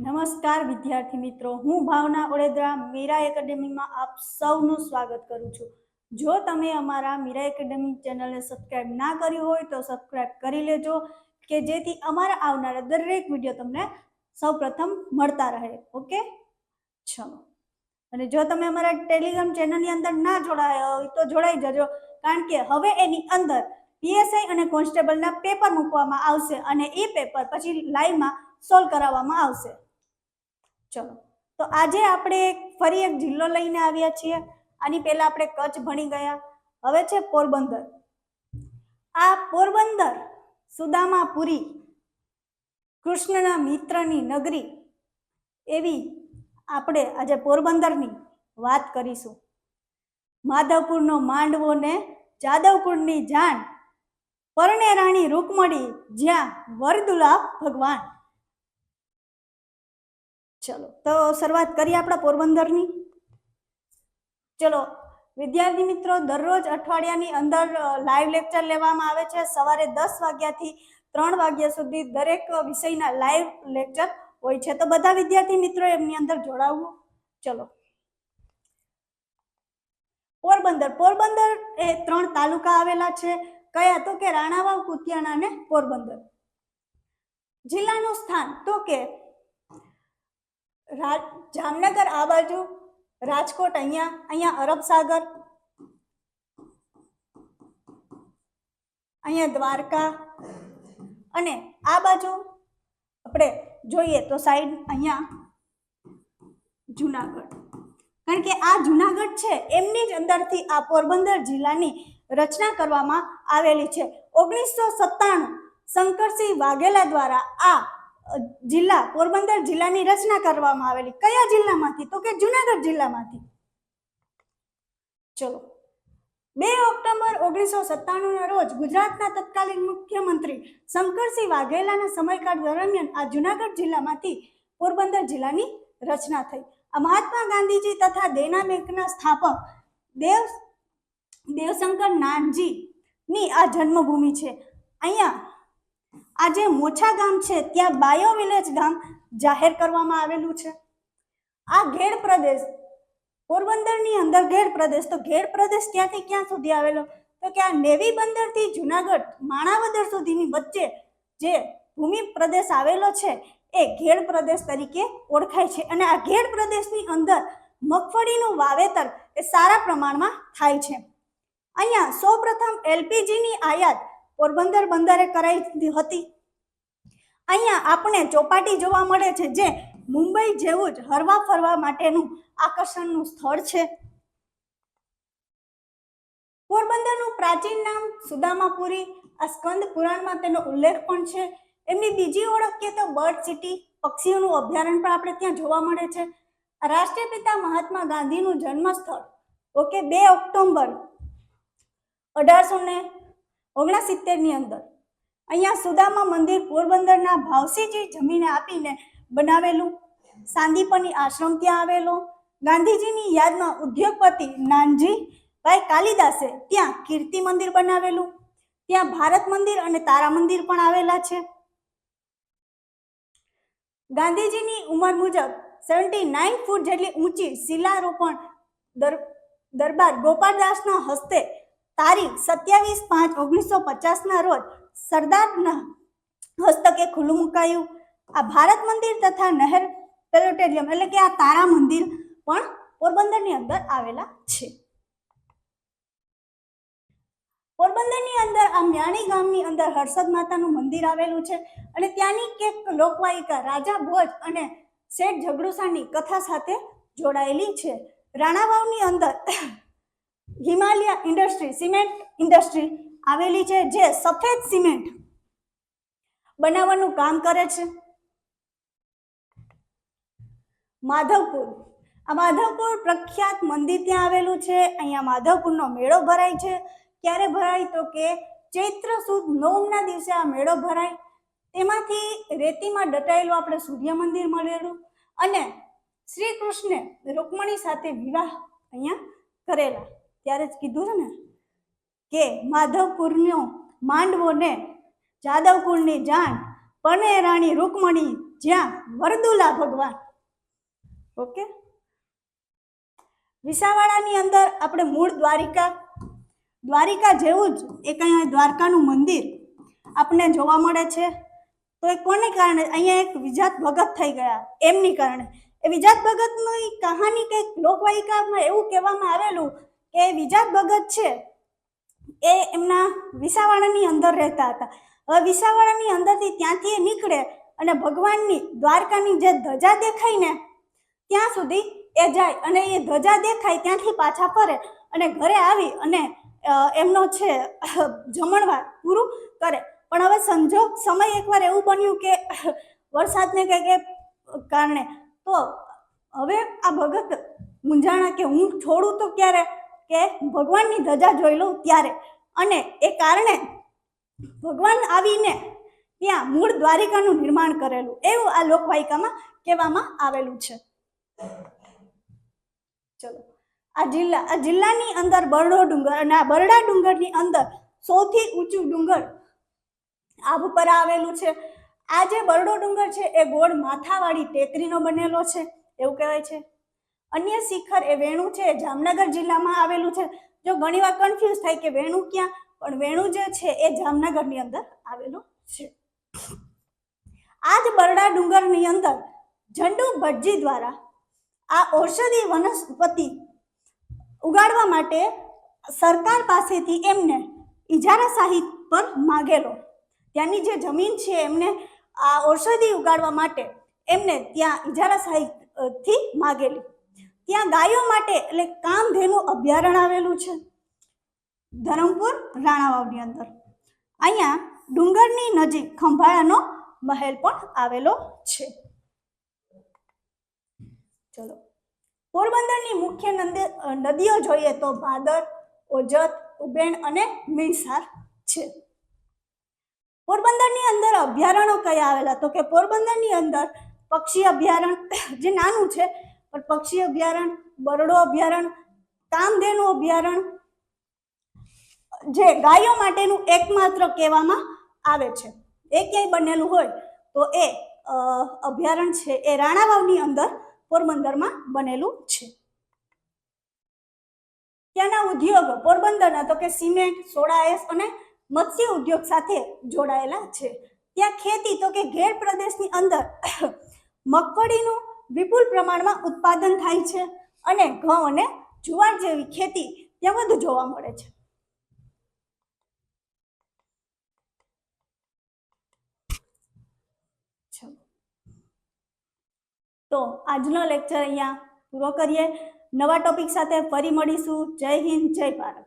નમસ્કાર વિદ્યાર્થી મિત્રો, હું ભાવના ઓળેદરા મીરા એકેડેમીમાં આપ સૌનું સ્વાગત કરું છું. જો તમે અમારા મીરા એકેડેમી ચેનલને સબસ્ક્રાઇબ ના કરી હોય તો સબસ્ક્રાઇબ કરી લેજો, કે જેથી અમારા આવનારા દરેક વીડિયો તમને સૌપ્રથમ મળતા રહે. ઓકે? ચલો. અને જો તમે અમારા ટેલિગ્રામ ચેનલની અંદર ના જોડાયા હોય તો જોડાઈ જજો, કારણ કે હવે એની અંદર પીએસઆઈ અને કોન્સ્ટેબલના પેપર મૂકવામાં આવશે અને એ પેપર પછી લાઈવમાં સોલ્વ કરાવવામાં આવશે. ચલો. તો આજે આપણે ફરી એક જિલ્લો લઈને આવ્યા છીએ. આની પહેલા આપણે કચ્છ ભણી ગયા. હવે છે પોરબંદર. આ પોરબંદર સુદામાપુરી કૃષ્ણના મિત્રની નગરી એવી આપણે આજે પોરબંદરની વાત કરીશું. માધવપુરનો માંડવો ને જાદવકુળની જાણ પરણે રાણી રૂકમણી જ્યાં વરદુલા ભગવાન ચલો, તો શરૂઆત કરીએ આપણા પોરબંદરની. ચલો, વિદ્યાર્થી મિત્રો, દરરોજ અઠવાડિયાની અંદર લાઈવ લેક્ચર લેવામાં આવે છે. સવારે દસ વાગ્યાથી ત્રણ વાગ્યા સુધી દરેક વિષયના લાઈવ લેક્ચર હોય છે. તો બધા વિદ્યાર્થી મિત્રો એમની અંદર જોડાવવું ચલો. પોરબંદર. પોરબંદર એ ત્રણ તાલુકા આવેલા છે. કયા? તો કે રાણાવાવ, કુતિયાણા અને પોરબંદર. જિલ્લાનું સ્થાન તો કે જામનગર આ બાજુ, રાજકોટ અહીંયા અહીંયા અરબ સાગર, અહીંયા દ્વારકા અને આ બાજુ આપણે જોઈએ તો સાઈડ અહીંયા જુનાગઢ. કારણ કે આ જુનાગઢ છે, એમની જ અંદરથી આ પોરબંદર જિલ્લાની રચના કરવામાં આવેલી છે. ઓગણીસો સત્તાણું, શંકરસિંહ વાઘેલા દ્વારા આ જિલ્લા, પોરબંદર જિલ્લાની રચના કરવામાં આવેલી. કયા જિલ્લામાંથી? તો કે જુનાગઢ જિલ્લામાંથી. ચલો. બે ઓક્ટોબર ઓગણીસો સત્તાણુંના રોજ ગુજરાતના તત્કાલીન મુખ્યમંત્રી શંકરસિંહ વાઘેલાના સમયકાળ દરમિયાન આ જુનાગઢ જિલ્લામાંથી પોરબંદર જિલ્લાની રચના થઈ. આ મહાત્મા ગાંધીજી તથા દેના બેંકના સ્થાપક દેવ, દેવશંકર નાનજીની આ જન્મભૂમિ છે. અહીંયા આ જે મોછા ગામ છે, ત્યાં બાયો વિલેજ ગામ જાહેર કરવામાં આવેલું છે. આ ઘેડ પ્રદેશ, પોરબંદરની અંદર ઘેડ પ્રદેશ, તો ઘેડ પ્રદેશ ક્યાંથી ક્યાં સુધી આવેલો? તો કે આ નેવી બંદરથી જુનાગઢ, માણાવદર સુધીની વચ્ચે જે ભૂમિ પ્રદેશ આવેલો છે, એ ઘેડ પ્રદેશ તરીકે ઓળખાય છે. અને આ ઘેડ પ્રદેશની અંદર મગફળીનું વાવેતર એ સારા પ્રમાણમાં થાય છે. અહીંયા સૌપ્રથમ એલપીજીની આયાત પોરબંદર બંદરે કરાઈ હતી. અહીંયા આપણે ચોપાટી જોવા મળે છે જે મુંબઈ જેવું જ હરવા ફરવા માટેનું આકર્ષણનું સ્થળ છે. પોરબંદરનું પ્રાચીન નામ સુદામાપુરી, આ સ્કંદ પુરાણમાં તેનો ઉલ્લેખ પણ છે. એમની બીજી ઓળખ કે તો બર્ડ સિટી પક્ષીઓનું અભયારણ્ય પણ આપણે ત્યાં જોવા મળે છે. આ રાષ્ટ્રીય મહાત્મા ગાંધીનું જન્મસ્થળ, ઓકે, બે ઓક્ટોબર અઢારસો ને ઓગણસિત્તેરની અંદર. અહીંયા સુદામા મંદિર પોરબંદરના ભાવસીજી જમીને આપીને બનાવેલું. સાંદીપની આશ્રમ ત્યાં આવેલો. ગાંધીજીની યાદમાં ઉદ્યોગપતિ નાનજી ભાઈ કાલિદાસે ત્યાં કીર્તિ મંદિર બનાવેલું. ત્યાં ભારત મંદિર અને તારા મંદિર પણ આવેલા છે. ગાંધીજીની ઉંમર મુજબ સેવન્ટી નાઇન ફૂટ જેટલી ઊંચી શિલારોપણ દર, દરબાર ગોપાલદાસના હસ્તે તારીખ સત્યાવીસ પાંચ ઓગણીસો પચાસના રોજ સરદારના હસ્તકે ખુલ્લું મુકાયું. આ ભારત મંદિર તથા નહેર પેલોટેરિયમ એટલે કે આ તારા મંદિર પણ પોરબંદરની અંદર આવેલા છે. પોરબંદરની અંદર આ મ્યાણી ગામની અંદર હર્ષદ માતાનું મંદિર આવેલું છે અને ત્યાંની કેક લોકવાયિકા રાજા ભોજ અને શેઠ ઝઘડુસાની કથા સાથે જોડાયેલી છે. રાણાવાવની અંદર હિમાલય ઇન્ડસ્ટ્રી, સિમેન્ટ ઇન્ડસ્ટ્રી આવેલી છે જે સફેદ સિમેન્ટ બનાવવાનું કામ કરે છે. માધવપુર, આ માધવપુર પ્રખ્યાત મંદિર ત્યાં આવેલું છે. અહીંયા માધવપુરનો મેળો ભરાય છે. ક્યારે ભરાય તો કે ચૈત્ર સુદ નવમના દિવસે આ મેળો ભરાય. તેમાંથી રેતીમાં દટાયેલું આપણે સૂર્ય મંદિર મળેલું અને શ્રી કૃષ્ણે રૂકમણી સાથે વિવાહ અહીંયા કરેલા. ત્યારે જ કીધું છે ને કે માધવપુરનો માંડવો ને જાદવકુળની જાણ પને રાણી રૂકમણી જ્યાં વરદુલા ભગવાન. ઓકે? વિસાવાડાની અંદર આપણે મૂળ દ્વારિકા દ્વારિકા જેવું જ એક અહીંયા દ્વારકાનું મંદિર આપણને જોવા મળે છે. તો એ કોને કારણે? અહીંયા એક વિજાત ભગત થઈ ગયા. એમની કારણે. એ વિજાત ભગતની કહાની કંઈક લોકવાયિકામાં એવું કહેવામાં આવેલું કે વિજાત ભગત છે, એ એમના વિસાવાડાની અંદર રહેતા હતા. હવે વિસાવાડાની અંદરથી ત્યાંથી એ નીકળે અને ભગવાનની દ્વારકાની જે ધજા દેખાય ને, ત્યાં સુધી એ જાય અને એ ધજા દેખાય ત્યાંથી પાછા ફરે અને ઘરે આવી અને એમનો છે, જમણવાર પૂરું કરે. પણ હવે સંજોગ સમય એકવાર એવું બન્યું કે, વરસાદને કંઈક કારણે. તો હવે આ ભગત મૂંઝાણા કે હું છોડું તો ક્યારે? કે ભગવાનની ધજા જોઈ લઉં ત્યારે. અને એ કારણે ભગવાન આવીને ત્યાં મૂળ દ્વારિકાનું નિર્માણ કરેલું. એવું આ લોકવાયકામાં કહેવામાં આવેલું છે. ચલો. આ જિલ્લા, આ જિલ્લાની અંદર બરડો ડુંગર અને આ બરડા ડુંગરની અંદર સૌથી ઊંચું ડુંગર આબ પર આવેલું છે. આ જે બરડો ડુંગર છે, એ ગોળ માથાવાળી ટેકરીનો બનેલો છે. એવું કહેવાય છે. અન્ય શિખર એ વેણુ છે, જામનગર જિલ્લામાં આવેલું છે. જો ઘણીવાર કન્ફ્યુઝ થાય કે વેણુ ક્યાં, પણ વેણુ જે છે એ જામનગરની અંદર આવેલું છે. આ જ બરડા ડુંગરની અંદર ઝંડુ ભટજી દ્વારા આ ઔષધિ વનસ્પતિ ઉગાડવા માટે સરકાર પાસેથી એમને ઇજારા સાહિત પર માગેલો. ત્યાંની જે જમીન છે એમને આ ઔષધિ ઉગાડવા માટે એમને ત્યાં ઇજારા સાહિતથી માગેલી. ત્યાં ગાયો માટે એટલે કામધેનુ અભયારણ્ય આવેલું છે. ધરમપુર, રાણાવાવની અંદર. અહીંયા ડુંગરની નજીક ખંભાળાનો મહેલ પણ આવેલો છે. ચલો. પોરબંદરની મુખ્ય નંદે- નદીઓ જોઈએ તો ભાદર, ઓજત, ઉબેણ અને મીણસાર છે. પોરબંદરની અંદર અભયારણ્યો કયા આવેલા? તો કે પોરબંદરની અંદર પક્ષી અભયારણ્ય જે નાનું છે પણ પક્ષી અભયારણ્ય બરડો અભયારણ્ય કામધેનુ અભયારણ્ય જે ગાયો માટેનું એકમાત્ર કહેવામાં આવે છે. એ ક્યાંય બનેલું હોય તો એ અભયારણ્ય છે, એ રાણાવાવની અંદર પોરબંદરમાં બનેલું છે. ત્યાંના ઉદ્યોગો પોરબંદરના તો કે સિમેન્ટ, સોડા, એસ અને મત્સ્ય ઉદ્યોગ સાથે જોડાયેલા છે. ત્યાં ખેતી તો કે ઘેર પ્રદેશની અંદર મગફળીનું વિપુલ પ્રમાણમાં ઉત્પાદન થાય છે અને ઘઉં અને જુવાર જેવી ખેતી ત્યાં વધુ જોવા મળે છે. તો આજનો લેક્ચર અહીંયા પૂરો કરીએ. નવા ટોપિક સાથે ફરી મળીશું. જય હિન્દ, જય ભારત.